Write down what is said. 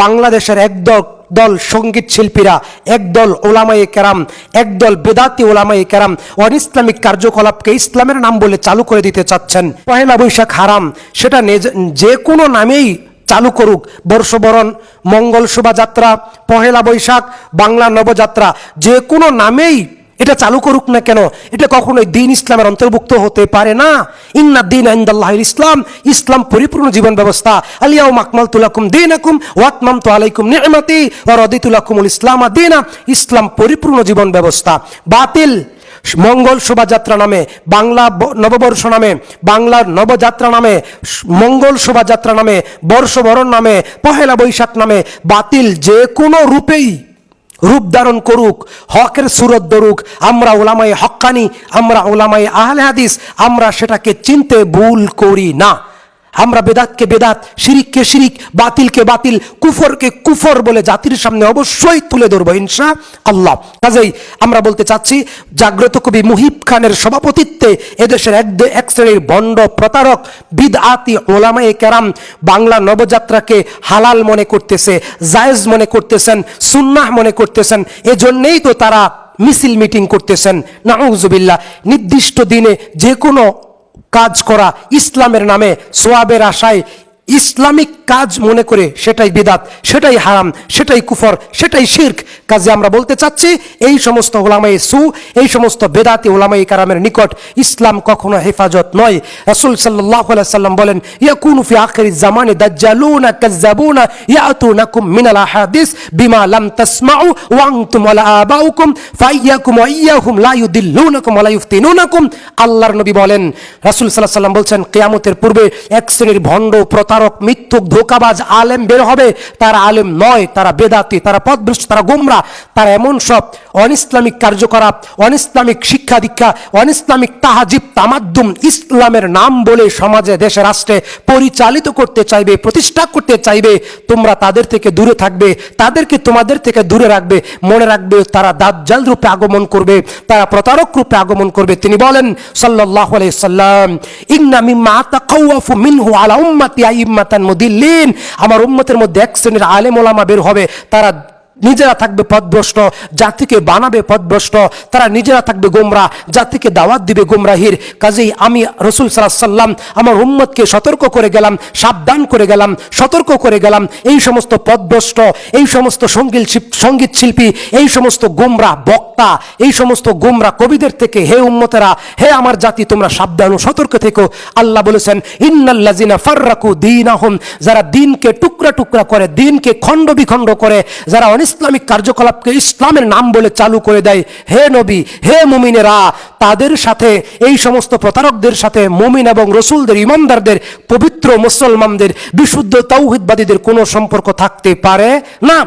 বাংলাদেশের একদল দল সংগীত শিল্পীরা, একদল ওলামায়ে কেরাম, একদল বেদাতি ওলামায়ে কেরাম অন ইসলামিক কার্যকলাপকে ইসলামের নাম বলে চালু করে দিতে চাচ্ছেন। পহেলা বৈশাখ হারাম, সেটা যে কোনো নামেই চালু করুক। বর্ষবরণ, মঙ্গল শোভাযাত্রা, পহেলা বৈশাখ, বাংলা নবযাত্রা, যে কোনো নামেই এটা চালু করুক না কেন? এটা কখনোই দিন ইসলামের অন্তর্ভুক্ত হতে পারে না। ইন্না দিন আইন্দাল্লাহ ইসলাম ইসলাম পরিপূর্ণ জীবন ব্যবস্থা। আলিয়াউ মাকমাল তুলাকুম দিন আকুম ওয়াতমাম তো আলাইকুম নিয়মাতি ও রদিতুলাকুমুল ইসলাম দিনা। ইসলাম পরিপূর্ণ জীবন ব্যবস্থা। বাতিল মঙ্গল শোভাযাত্রা নামে, বাংলা নববর্ষ নামে, বাংলার নবযাত্রা নামে, মঙ্গল শোভাযাত্রা নামে, বর্ষবরণ নামে, পহেলা বৈশাখ নামে, বাতিল যে কোনো রূপেই রূপ ধারণ করুক, হকের সুরত ধরুক, আমরা ওলামাই হক্কানি, আমরা ওলামাই আহলে হাদিস, আমরা সেটাকে চিনতে ভুল করি না। আমরা বেদাতকে বেদাত, শিরিককে শিরিক, বাতিলকে বাতিল, কুফরকে কুফর বলে জাতির সামনে অবশ্যই তুলে ধরব, ইনশা আল্লাহ। কাজেই আমরা বলতে চাচ্ছি, জাগ্রত কবি মুহিব খানের সভাপতিত্বে এদেশের এক এক শ্রেণির বন্ড প্রতারক বিদ বিদআতি ওলামায়ে কেরাম বাংলা নবযাত্রাকে হালাল মনে করতেছে, জায়েজ মনে করতেছেন, সুন্নাহ মনে করতেছেন, এজন্যেই তো তারা মিছিল মিটিং করতেছেন। নাউজুবিল্লাহ, নির্দিষ্ট দিনে যে কোনো কাজ করা ইসলামের নামে সোয়াবের আশায় ইসলামিক কাজ মনে করে সেটাই বিদাত, সেটাই হারাম, সেটাই কুফর, সেটাই শির্ক। কাজে আমরা বলতে চাচ্ছি, এই সমস্ত ওলামাই সু, এই সমস্ত বেদাতি ওলামাই কারামের নিকট ইসলাম কখনো হেফাজত নয়। রাসূল আলাইহি সাল্লাম বলেন, ইয়াকুনু ফি আখিরি জামানে মিনাল আহাদিস বিমা লাম তাসমাউ আবাউকুম ফাইয়াকুম আল্লাহর নবী বলেন, রাসূল সাল্লাম বলছেন, কিয়ামতের পূর্বে এক শ্রেণির ভণ্ড প্রতারক মিথ্যুক, ধোকাবাজ আলেম বের হবে। তারা আলেম নয়, তারা বেদাতি, তারা পথভ্রষ্ট তারা গোমরা। তারা এমন সব অনিসলামিক কার্যকলাপ, অনিসলামিক শিক্ষা দীক্ষা, অনিসলামিক তাহাজিব, তামাদ্দুম, ইসলামের নাম বলে সমাজে, দেশে, রাষ্ট্রে পরিচালিত করতে চাইবে, প্রতিষ্ঠা করতে চাইবে, তোমরা তাদের থেকে দূরে থাকবে, তাদেরকে তোমাদের থেকে দূরে রাখবে। মনে রাখবে তারা দাজ্জাল রূপে আগমন করবে, তারা প্রতারক রূপে আগমন করবে। তিনি বলেন, সাল্লাল্লাহু আলাইহি সাল্লাম ইন্না মিম্মা তাকাওয়াফু মিনহু আলা উম্মতি আইম্মাতান মুদিল্লিন। আমার উম্মতের মধ্যে এক শ্রেণির আলেম ওলামা বের হবে তারা নিজেরা থাকবে পথভ্রষ্ট, জাতিকে বানাবে পথভ্রষ্ট, তারা নিজেরা থাকবে গোমরা, জাতিকে দাওয়াত দিবে গোমরাহির। কাজেই আমি রসুল সাল্লাহ সাল্লাম আমার উম্মতকে সতর্ক করে গেলাম, সাবধান করে গেলাম, সতর্ক করে গেলাম। এই সমস্ত পথভ্রষ্ট, এই সমস্ত সংগীত সংগীত শিল্পী, এই সমস্ত গোমরা বক্তা, এই সমস্ত গোমরা কবিদের থেকে হে উম্মতেরা, হে আমার জাতি, তোমরা সাবধান ও সতর্ক থেকো। আল্লাহ বলেছেন ইন্নাল্লাজিনা ফাররাকু দীনাহুম যারা দিনকে টুকরা টুকরা করে, দিনকে খণ্ড বিখণ্ড করে, যারা অনিসলামিক কার্যকলাপকে ইসলামের নাম বলে চালু করে দেয়, হে নবী, হে মুমিনেরা, তাদের সাথে, এই সমস্ত প্রতারকদের সাথে, মুমিন এবং রসুলদের, ইমানদারদের, পবিত্র মুসলমানদের, বিশুদ্ধ তৌহিদবাদীদের কোনো সম্পর্ক থাকতে পারে না।